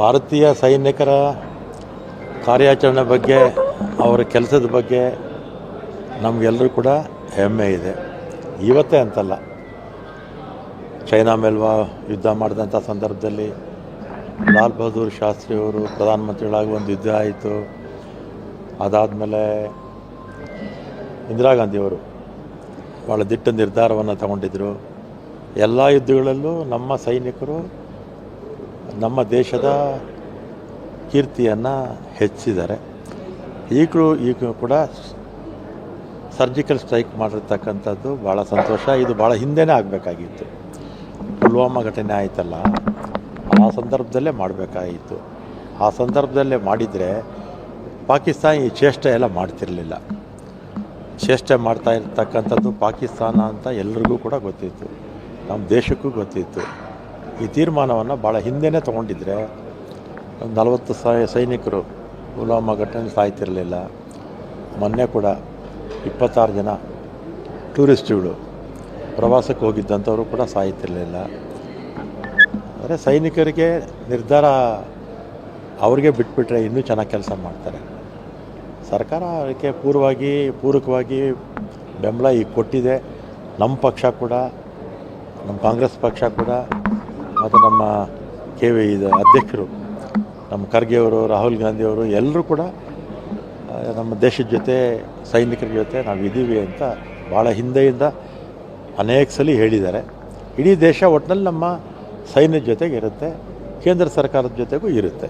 ಭಾರತೀಯ ಸೈನಿಕರ ಕಾರ್ಯಾಚರಣೆ ಬಗ್ಗೆ, ಅವರ ಕೆಲಸದ ಬಗ್ಗೆ ನಮಗೆಲ್ಲರೂ ಕೂಡ ಹೆಮ್ಮೆ ಇದೆ. ಇವತ್ತೇ ಅಂತಲ್ಲ, ಚೈನಾ ಮೇಲ್ವಾ ಯುದ್ಧ ಮಾಡಿದಂಥ ಸಂದರ್ಭದಲ್ಲಿ ಲಾಲ್ ಬಹದ್ದೂರ್ ಶಾಸ್ತ್ರಿಯವರು ಪ್ರಧಾನಮಂತ್ರಿಗಳಾಗಿ ಒಂದು ಯುದ್ಧ ಆಯಿತು. ಅದಾದಮೇಲೆ ಇಂದಿರಾ ಗಾಂಧಿಯವರು ಭಾಳ ದಿಟ್ಟ ನಿರ್ಧಾರವನ್ನು ತಗೊಂಡಿದ್ದರು ಎಲ್ಲ ಯುದ್ಧಗಳಲ್ಲೂ ನಮ್ಮ ಸೈನಿಕರು ನಮ್ಮ ದೇಶದ ಕೀರ್ತಿಯನ್ನು ಹೆಚ್ಚಿದ್ದಾರೆ. ಈಗಲೂ ಈಗ ಕೂಡ ಸರ್ಜಿಕಲ್ ಸ್ಟ್ರೈಕ್ ಮಾಡಿರ್ತಕ್ಕಂಥದ್ದು ಭಾಳ ಸಂತೋಷ. ಇದು ಭಾಳ ಹಿಂದೆನೇ ಆಗಬೇಕಾಗಿತ್ತು. ಪುಲ್ವಾಮಾ ಘಟನೆ ಆಯಿತಲ್ಲ, ಆ ಸಂದರ್ಭದಲ್ಲೇ ಮಾಡಬೇಕಾಗಿತ್ತು. ಆ ಸಂದರ್ಭದಲ್ಲೇ ಮಾಡಿದರೆ ಪಾಕಿಸ್ತಾನ ಈ ಚೇಷ್ಟೆ ಎಲ್ಲ ಮಾಡ್ತಿರಲಿಲ್ಲ. ಚೇಷ್ಟೆ ಮಾಡ್ತಾ ಇರ್ತಕ್ಕಂಥದ್ದು ಪಾಕಿಸ್ತಾನ ಅಂತ ಎಲ್ರಿಗೂ ಕೂಡ ಗೊತ್ತಿತ್ತು. ನಮ್ಮ ದೇಶಕ್ಕೂ ಗೊತ್ತಿತ್ತು. ಈ ತೀರ್ಮಾನವನ್ನು ಭಾಳ ಹಿಂದೆನೇ ತಗೊಂಡಿದ್ರೆ ನಲವತ್ತು ಸೈನಿಕರು ಪುಲ್ವಾಮಾ ಘಟನೆ ಸಾಯ್ತಿರಲಿಲ್ಲ. ಮೊನ್ನೆ ಕೂಡ ಇಪ್ಪತ್ತಾರು ಜನ ಟೂರಿಸ್ಟ್ಗಳು ಪ್ರವಾಸಕ್ಕೆ ಹೋಗಿದ್ದಂಥವರು ಕೂಡ ಸಾಯ್ತಿರಲಿಲ್ಲ. ಅಂದರೆ ಸೈನಿಕರಿಗೆ ನಿರ್ಧಾರ ಅವ್ರಿಗೆ ಬಿಟ್ಬಿಟ್ರೆ ಇನ್ನೂ ಚೆನ್ನಾಗಿ ಕೆಲಸ ಮಾಡ್ತಾರೆ. ಸರ್ಕಾರ ಅದಕ್ಕೆ ಪೂರ್ವವಾಗಿ ಪೂರಕವಾಗಿ ಬೆಂಬಲ ಈಗ ಕೊಟ್ಟಿದೆ. ನಮ್ಮ ಪಕ್ಷ ಕೂಡ ನಮ್ಮ ಕಾಂಗ್ರೆಸ್ ಪಕ್ಷ ಕೂಡ. ಮತ್ತು ನಮ್ಮ ಕೆ ವಿ ಇದು ಅಧ್ಯಕ್ಷರು, ನಮ್ಮ ಖರ್ಗೆಯವರು ರಾಹುಲ್ ಗಾಂಧಿಯವರು ಎಲ್ಲರೂ ಕೂಡ ನಮ್ಮ ದೇಶದ ಜೊತೆ, ಸೈನಿಕರ ಜೊತೆ ನಾವು ಇದ್ದೀವಿ ಅಂತ ಭಾಳ ಹಿಂದೆಯಿಂದ ಅನೇಕ ಸಲ ಹೇಳಿದ್ದಾರೆ. ಇಡೀ ದೇಶ ಒಟ್ಟಿನಲ್ಲಿ ನಮ್ಮ ಸೈನ್ಯದ ಜೊತೆಗೆ ಇರುತ್ತೆ, ಕೇಂದ್ರ ಸರ್ಕಾರದ ಜೊತೆಗೂ ಇರುತ್ತೆ.